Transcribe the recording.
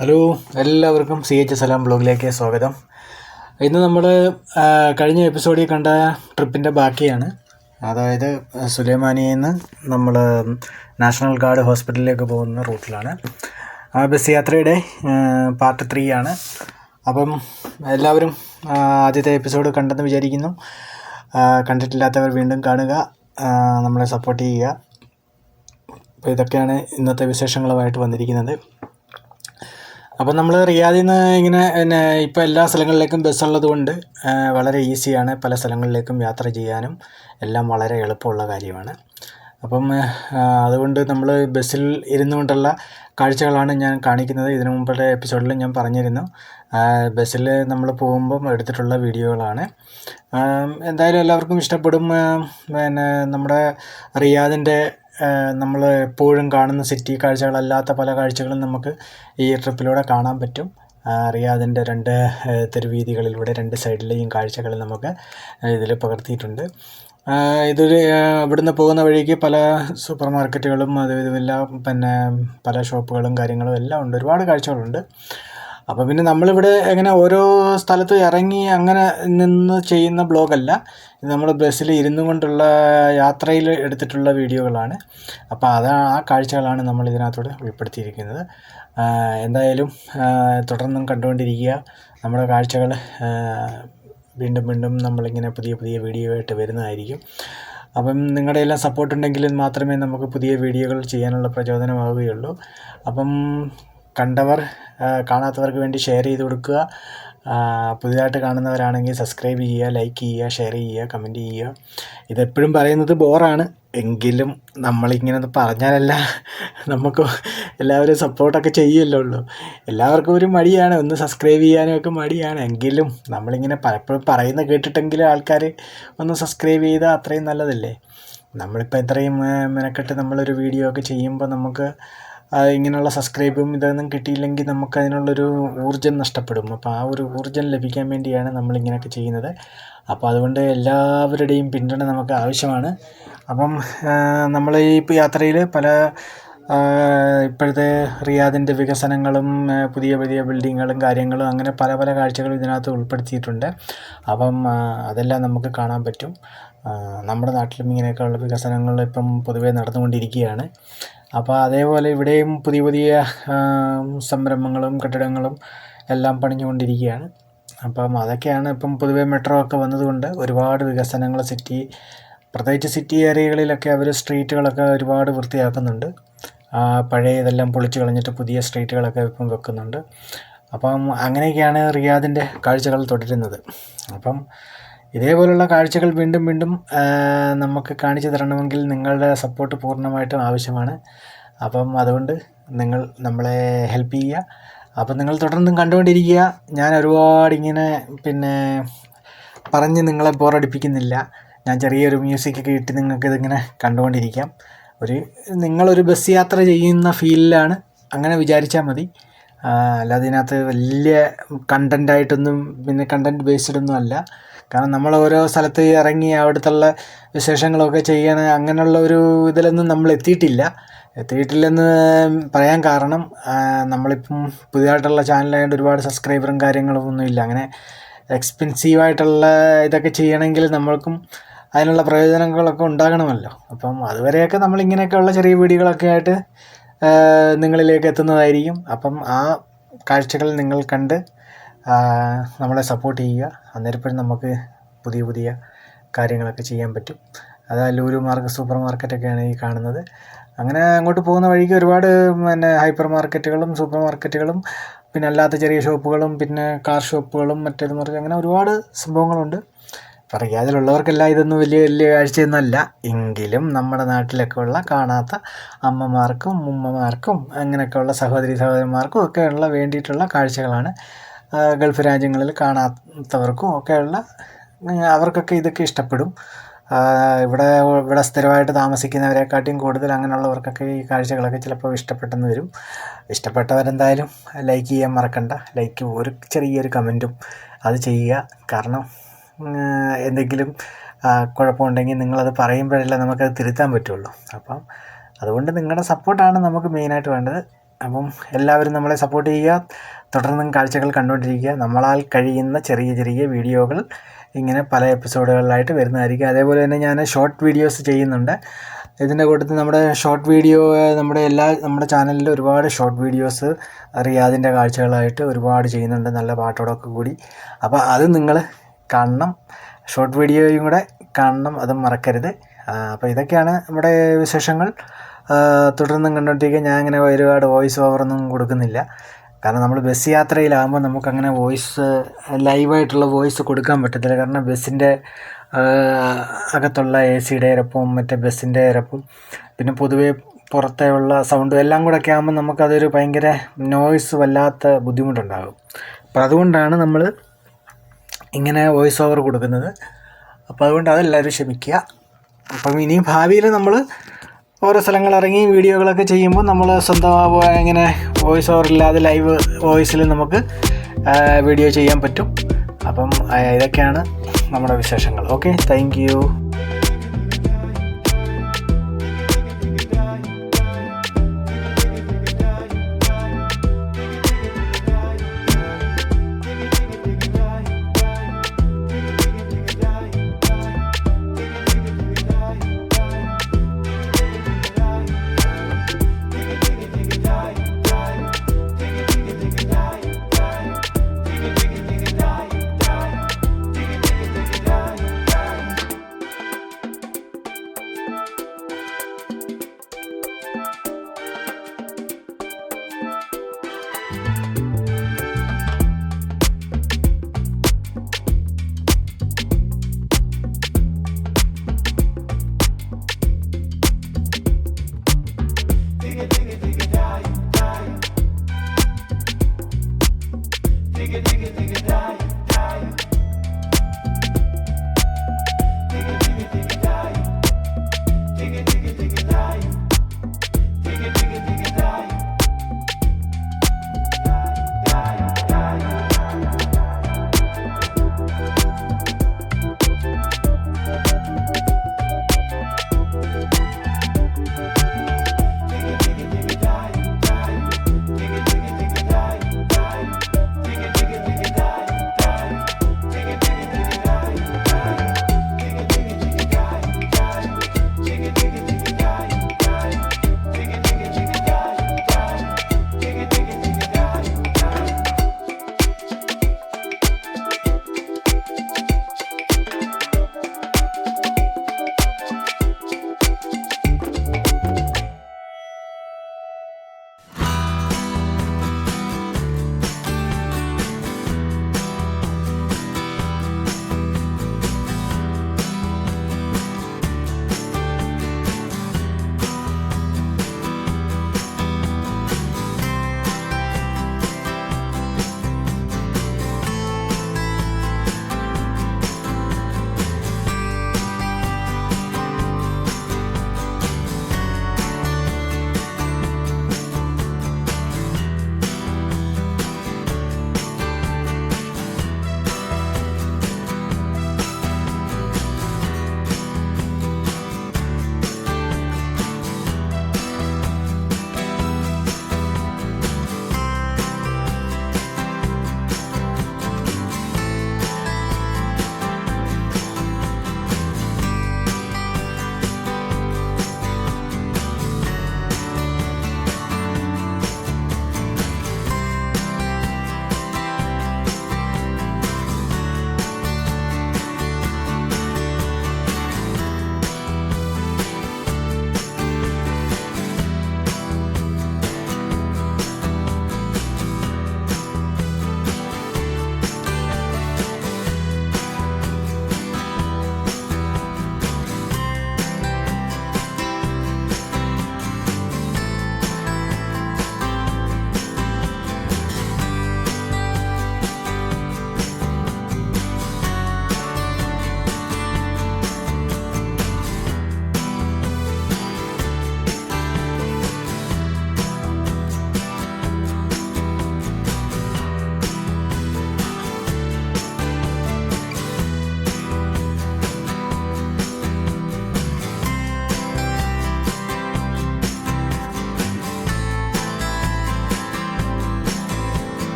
Hello. എല്ലാവർക്കും C H സലാം ബ്ലോഗിലേക്ക് സ്വാഗതം. ഇന്ന് നമ്മൾ കഴിഞ്ഞ എപ്പിസോഡിൽ കണ്ട ട്രിപ്പിന്റെ ബാക്കിയാണ്. അതായത് സുലൈമാനിയിൽ നിന്ന് നമ്മൾ നാഷണൽ ഗാർഡ് ഹോസ്പിറ്റലിലേക്ക് പോകുന്ന റൂട്ടിലാണ്. ആ ബസ് യാത്രയുടെ പാർട്ട് ത്രീ ആണ്. അപ്പം എല്ലാവരും ആദ്യത്തെ എപ്പിസോഡ് കണ്ടെന്ന് വിചാരിക്കുന്നു. കണ്ടിട്ടില്ലാത്തവർ വീണ്ടും കാണുക. നമ്മളെ സപ്പോർട്ട് ചെയ്യുക. അപ്പോൾ ഇതൊക്കെയാണ് ഇന്നത്തെ വിശേഷങ്ങളുമായിട്ട് വന്നിരിക്കുന്നത്. അപ്പോൾ നമ്മൾ റിയാദിൽ നിന്ന് ഇങ്ങനെ പിന്നെ ഇപ്പോൾ എല്ലാ സ്ഥലങ്ങളിലേക്കും ബസ്സുള്ളത് കൊണ്ട് വളരെ ഈസിയാണ് പല സ്ഥലങ്ങളിലേക്കും യാത്ര ചെയ്യാനും. എല്ലാം വളരെ എളുപ്പമുള്ള കാര്യമാണ്. അപ്പം അതുകൊണ്ട് നമ്മൾ ബസ്സിൽ ഇരുന്നു കൊണ്ടുള്ള കാഴ്ചകളാണ് ഞാൻ കാണിക്കുന്നത്. ഇതിനു മുമ്പത്തെ എപ്പിസോഡിൽ ഞാൻ പറഞ്ഞിരുന്നു. ബസ്സിൽ നമ്മൾ പോകുമ്പം എടുത്തിട്ടുള്ള വീഡിയോകളാണ്. എന്തായാലും എല്ലാവർക്കും ഇഷ്ടപ്പെടും. പിന്നെ നമ്മുടെ റിയാദിന്റെ നമ്മൾ എപ്പോഴും കാണുന്ന സിറ്റി കാഴ്ചകളല്ലാത്ത പല കാഴ്ചകളും നമുക്ക് ഈ ട്രിപ്പിലൂടെ കാണാൻ പറ്റും. റിയാദിന്റെ രണ്ട് തെരുവീതികളിലൂടെ രണ്ട് സൈഡിലെയും കാഴ്ചകൾ നമുക്ക് ഇതിൽ പകർത്തിയിട്ടുണ്ട്. ഇത് ഇതൊരു ഇവിടുന്ന് പോകുന്ന വഴിക്ക് പല സൂപ്പർ മാർക്കറ്റുകളും അതും ഇതുമെല്ലാം പിന്നെ പല ഷോപ്പുകളും കാര്യങ്ങളും എല്ലാം ഉണ്ട്. ഒരുപാട് കാഴ്ചകളുണ്ട്. അപ്പോൾ പിന്നെ നമ്മളിവിടെ എങ്ങനെ ഓരോ സ്ഥലത്ത് ഇറങ്ങി അങ്ങനെ നിന്ന് ചെയ്യുന്ന ബ്ലോഗല്ല. ഇത് നമ്മൾ ബസ്സിൽ ഇരുന്നു കൊണ്ടുള്ള യാത്രയിൽ എടുത്തിട്ടുള്ള വീഡിയോകളാണ്. അപ്പോൾ അത് ആ കാഴ്ചകളാണ് നമ്മൾ ഇതിനകത്തൂടെ ഉൾപ്പെടുത്തിയിരിക്കുന്നത് എന്തായാലും തുടർന്നും കണ്ടുകൊണ്ടിരിക്കുക. നമ്മുടെ കാഴ്ചകൾ വീണ്ടും വീണ്ടും നമ്മളിങ്ങനെ പുതിയ പുതിയ വീഡിയോ ആയിട്ട് വരുന്നതായിരിക്കും. അപ്പം നിങ്ങളുടെ എല്ലാം സപ്പോർട്ട് ഉണ്ടെങ്കിൽ മാത്രമേ നമുക്ക് പുതിയ വീഡിയോകൾ ചെയ്യാനുള്ള പ്രചോദനമാവുകയുള്ളൂ. അപ്പം കണ്ടവർ കാണാത്തവർക്ക് വേണ്ടി ഷെയർ ചെയ്ത് കൊടുക്കുക. പുതിയതായിട്ട് കാണുന്നവരാണെങ്കിൽ സബ്സ്ക്രൈബ് ചെയ്യുക ലൈക്ക് ചെയ്യുക ഷെയർ ചെയ്യുക കമന്റ് ചെയ്യുക. ഇതെപ്പോഴും പറയുന്നത് ബോറാണ് എങ്കിലും നമ്മളിങ്ങനെ പറഞ്ഞാലല്ല നമുക്ക് എല്ലാവരും സപ്പോർട്ടൊക്കെ ചെയ്യുമല്ലോ ഉള്ളൂ. എല്ലാവർക്കും ഒരു മടിയാണ്. ഒന്ന് സബ്സ്ക്രൈബ് ചെയ്യാനും ഒക്കെ മടിയാണ്. എങ്കിലും നമ്മളിങ്ങനെ പലപ്പോഴും പറയുന്ന കേട്ടിട്ടെങ്കിലും ആൾക്കാർ ഒന്ന് സബ്സ്ക്രൈബ് ചെയ്താൽ അത്രയും നല്ലതല്ലേ? നമ്മളിപ്പോൾ ഇത്രയും മെനക്കെട്ട് നമ്മളൊരു വീഡിയോ ഒക്കെ ചെയ്യുമ്പോൾ നമുക്ക് ഇങ്ങനെയുള്ള സബ്സ്ക്രൈബും ഇതൊന്നും കിട്ടിയില്ലെങ്കിൽ നമുക്ക് അതിനുള്ളൊരു ഊർജം നഷ്ടപ്പെടും. അപ്പോൾ ആ ഒരു ഊർജം ലഭിക്കാൻ വേണ്ടിയാണ് നമ്മളിങ്ങനെയൊക്കെ ചെയ്യുന്നത്. അപ്പോൾ അതുകൊണ്ട് എല്ലാവരുടെയും പിന്തുണ നമുക്ക് ആവശ്യമാണ്. അപ്പം നമ്മൾ ഈ ഇപ്പോൾ യാത്രയിൽ പല ഇപ്പോഴത്തെ റിയാദിന്റെ വികസനങ്ങളും പുതിയ പുതിയ ബിൽഡിങ്ങുകളും കാര്യങ്ങളും അങ്ങനെ പല പല കാഴ്ചകളും ഇതിനകത്ത് ഉൾപ്പെടുത്തിയിട്ടുണ്ട്. അപ്പം അതെല്ലാം നമുക്ക് കാണാൻ പറ്റും. നമ്മുടെ നാട്ടിലും ഇങ്ങനെയൊക്കെയുള്ള വികസനങ്ങൾ ഇപ്പം പൊതുവേ നടന്നുകൊണ്ടിരിക്കുകയാണ്. അപ്പോൾ അതേപോലെ ഇവിടെയും പുതിയ പുതിയ സംരംഭങ്ങളും കെട്ടിടങ്ങളും എല്ലാം പണിഞ്ഞുകൊണ്ടിരിക്കുകയാണ്. അപ്പം അതൊക്കെയാണ് ഇപ്പം പൊതുവേ മെട്രോ ഒക്കെ വന്നതുകൊണ്ട് ഒരുപാട് വികസനങ്ങൾ സിറ്റി പ്രത്യേകിച്ച് സിറ്റി ഏരിയകളിലൊക്കെ അവർ സ്ട്രീറ്റുകളൊക്കെ ഒരുപാട് വൃത്തിയാക്കുന്നുണ്ട്. പഴയ ഇതെല്ലാം പൊളിച്ചു കളഞ്ഞിട്ട് പുതിയ സ്ട്രീറ്റുകളൊക്കെ ഇപ്പം വെക്കുന്നുണ്ട്. അപ്പം അങ്ങനെയൊക്കെയാണ് റിയാദിന്റെ കാഴ്ചകൾ തുടരുന്നത്. അപ്പം ഇതേപോലുള്ള കാഴ്ചകൾ വീണ്ടും വീണ്ടും നമുക്ക് കാണിച്ചു തരണമെങ്കിൽ നിങ്ങളുടെ സപ്പോർട്ട് പൂർണമായിട്ടും ആവശ്യമാണ്. അപ്പം അതുകൊണ്ട് നിങ്ങൾ നമ്മളെ ഹെൽപ്പ് ചെയ്യുക. അപ്പം നിങ്ങൾ തുടർന്നും കണ്ടുകൊണ്ടിരിക്കുക. ഞാൻ ഒരുപാട് ഇങ്ങനെ പിന്നെ പറഞ്ഞ് നിങ്ങളെ ബോറടിപ്പിക്കുന്നില്ല ഞാൻ ചെറിയൊരു മ്യൂസിക്കൊക്കെ ഇട്ട് നിങ്ങൾക്ക് ഇതിങ്ങനെ കണ്ടുകൊണ്ടിരിക്കാം. ഒരു നിങ്ങളൊരു ബസ് യാത്ര ചെയ്യുന്ന ഫീലിലാണ് അങ്ങനെ വിചാരിച്ചാൽ മതി. അല്ലാതെ ഇതിനകത്ത് വലിയ കണ്ടന്റായിട്ടൊന്നും പിന്നെ കണ്ടന്റ് ബേസ്ഡ് ഒന്നും അല്ല. കാരണം നമ്മൾ ഓരോ സ്ഥലത്ത് ഇറങ്ങി അവിടുത്തുള്ള വിശേഷങ്ങളൊക്കെ ചെയ്യണ അങ്ങനെയുള്ള ഒരു ഇതിലൊന്നും നമ്മൾ എത്തിയിട്ടില്ല. എത്തിയിട്ടില്ലെന്ന് പറയാൻ കാരണം നമ്മളിപ്പം പുതിയതായിട്ടുള്ള ചാനലായതുകൊണ്ട് ഒരുപാട് സബ്സ്ക്രൈബറും കാര്യങ്ങളും ഒന്നുമില്ല അങ്ങനെ എക്സ്പെൻസീവായിട്ടുള്ള ഇതൊക്കെ ചെയ്യണമെങ്കിൽ നമ്മൾക്കും അതിനുള്ള പ്രയോജനങ്ങളൊക്കെ ഉണ്ടാകണമല്ലോ. അപ്പം അതുവരെയൊക്കെ നമ്മളിങ്ങനെയൊക്കെയുള്ള ചെറിയ വീഡിയോകളൊക്കെ ആയിട്ട് നിങ്ങളിലേക്ക് എത്തുന്നതായിരിക്കും. അപ്പം ആ കാഴ്ചകൾ നിങ്ങൾ കണ്ട് നമ്മളെ സപ്പോർട്ട് ചെയ്യുക. അന്നേരപ്പോഴും നമുക്ക് പുതിയ പുതിയ കാര്യങ്ങളൊക്കെ ചെയ്യാൻ പറ്റും. അത് ലൂലു മാർക്ക് സൂപ്പർ മാർക്കറ്റൊക്കെയാണ് ഈ കാണുന്നത്. അങ്ങനെ അങ്ങോട്ട് പോകുന്ന വഴിക്ക് ഒരുപാട് പിന്നെ ഹൈപ്പർ മാർക്കറ്റുകളും സൂപ്പർ മാർക്കറ്റുകളും പിന്നെ അല്ലാത്ത ചെറിയ ഷോപ്പുകളും പിന്നെ കാർ ഷോപ്പുകളും മറ്റേത് മറിച്ച് അങ്ങനെ ഒരുപാട് സംഭവങ്ങളുണ്ട്. അപ്പോൾ റിയാദിലുള്ളവർക്കെല്ലാം ഇതൊന്നും വലിയ വലിയ കാഴ്ചയൊന്നുമല്ല എങ്കിലും നമ്മുടെ നാട്ടിലൊക്കെ ഉള്ള കാണാത്ത അമ്മമാർക്കും ഉമ്മമാർക്കും അങ്ങനെയൊക്കെയുള്ള സഹോദരി സഹോദരന്മാർക്കും ഒക്കെയുള്ള വേണ്ടിയിട്ടുള്ള കാഴ്ചകളാണ് ഗൾഫ് രാജ്യങ്ങളിൽ കാണാത്തവർക്കും ഒക്കെയുള്ള അവർക്കൊക്കെ ഇതൊക്കെ ഇഷ്ടപ്പെടും. ഇവിടെ ഇവിടെ സ്ഥിരമായിട്ട് താമസിക്കുന്നവരെക്കാട്ടിയും കൂടുതൽ അങ്ങനെയുള്ളവർക്കൊക്കെ ഈ കാഴ്ചകളൊക്കെ ചിലപ്പോൾ ഇഷ്ടപ്പെട്ടെന്ന് വരും. ഇഷ്ടപ്പെട്ടവരെന്തായാലും ലൈക്ക് ചെയ്യാൻ മറക്കണ്ട. ലൈക്ക് ഒരു ചെറിയൊരു കമന്റും അത് ചെയ്യുക. കാരണം എന്തെങ്കിലും കുഴപ്പമുണ്ടെങ്കിൽ നിങ്ങളത് പറയുമ്പോഴല്ലേ നമുക്കത് തിരുത്താൻ പറ്റുള്ളൂ. അപ്പം അതുകൊണ്ട് നിങ്ങളുടെ സപ്പോർട്ടാണ് നമുക്ക് മെയിനായിട്ട് വേണ്ടത്. അപ്പം എല്ലാവരും നമ്മളെ സപ്പോർട്ട് ചെയ്യുക. തുടർന്നും കാഴ്ചകൾ കണ്ടുകൊണ്ടിരിക്കുക. നമ്മളാൽ കഴിയുന്ന ചെറിയ ചെറിയ വീഡിയോകൾ ഇങ്ങനെ പല എപ്പിസോഡുകളിലായിട്ട് വരുന്നതായിരിക്കും. അതേപോലെ തന്നെ ഞാൻ ഷോർട്ട് വീഡിയോസ് ചെയ്യുന്നുണ്ട്. ഇതിന്റെ കൂട്ടത്തിൽ നമ്മുടെ ഷോർട്ട് വീഡിയോ നമ്മുടെ എല്ലാ നമ്മുടെ ചാനലിൽ ഒരുപാട് ഷോർട്ട് വീഡിയോസ് റിയാദിന്റെ കാഴ്ചകളായിട്ട് ഒരുപാട് ചെയ്യുന്നുണ്ട് നല്ല പാട്ടോടൊക്കെ കൂടി. അപ്പോൾ അത് നിങ്ങൾ കാണണം. ഷോർട്ട് വീഡിയോയും കൂടെ കാണണം. അതും മറക്കരുത്. അപ്പോൾ ഇതൊക്കെയാണ് നമ്മുടെ വിശേഷങ്ങൾ. തുടർന്നും കണ്ടുകൊണ്ടിരിക്കുക. ഞാൻ അങ്ങനെ ഒരുപാട് വോയിസ് ഓവറൊന്നും കൊടുക്കുന്നില്ല. കാരണം നമ്മൾ ബസ് യാത്രയിലാകുമ്പോൾ നമുക്കങ്ങനെ വോയിസ് ലൈവായിട്ടുള്ള വോയിസ് കൊടുക്കാൻ പറ്റത്തില്ല. കാരണം ബസ്സിന്റെ അകത്തുള്ള എ സിയുടെ ഇരപ്പും മറ്റേ ബസ്സിന്റെ ഇരപ്പും പിന്നെ പൊതുവേ പുറത്തെ ഉള്ള സൗണ്ടും എല്ലാം കൂടെ ഒക്കെ ആകുമ്പോൾ നമുക്കതൊരു ഭയങ്കര നോയിസ് വല്ലാത്ത ബുദ്ധിമുട്ടുണ്ടാകും. അപ്പോൾ അതുകൊണ്ടാണ് നമ്മൾ ഇങ്ങനെ വോയിസ് ഓവർ കൊടുക്കുന്നത്. അപ്പോൾ അതുകൊണ്ട് അതെല്ലാവരും ക്ഷമിക്കുക. അപ്പം ഇനി ഭാവിയിൽ നമ്മൾ ഓരോ സ്ഥലങ്ങൾ ഇറങ്ങി വീഡിയോകളൊക്കെ ചെയ്യുമ്പോൾ നമ്മൾ സ്വന്തം ഇങ്ങനെ വോയിസ് ഓവർ ഇല്ലാതെ ലൈവ് വോയിസിൽ നമുക്ക് വീഡിയോ ചെയ്യാൻ പറ്റും. അപ്പം ഇതൊക്കെയാണ് നമ്മുടെ വിശേഷങ്ങൾ. Okay thank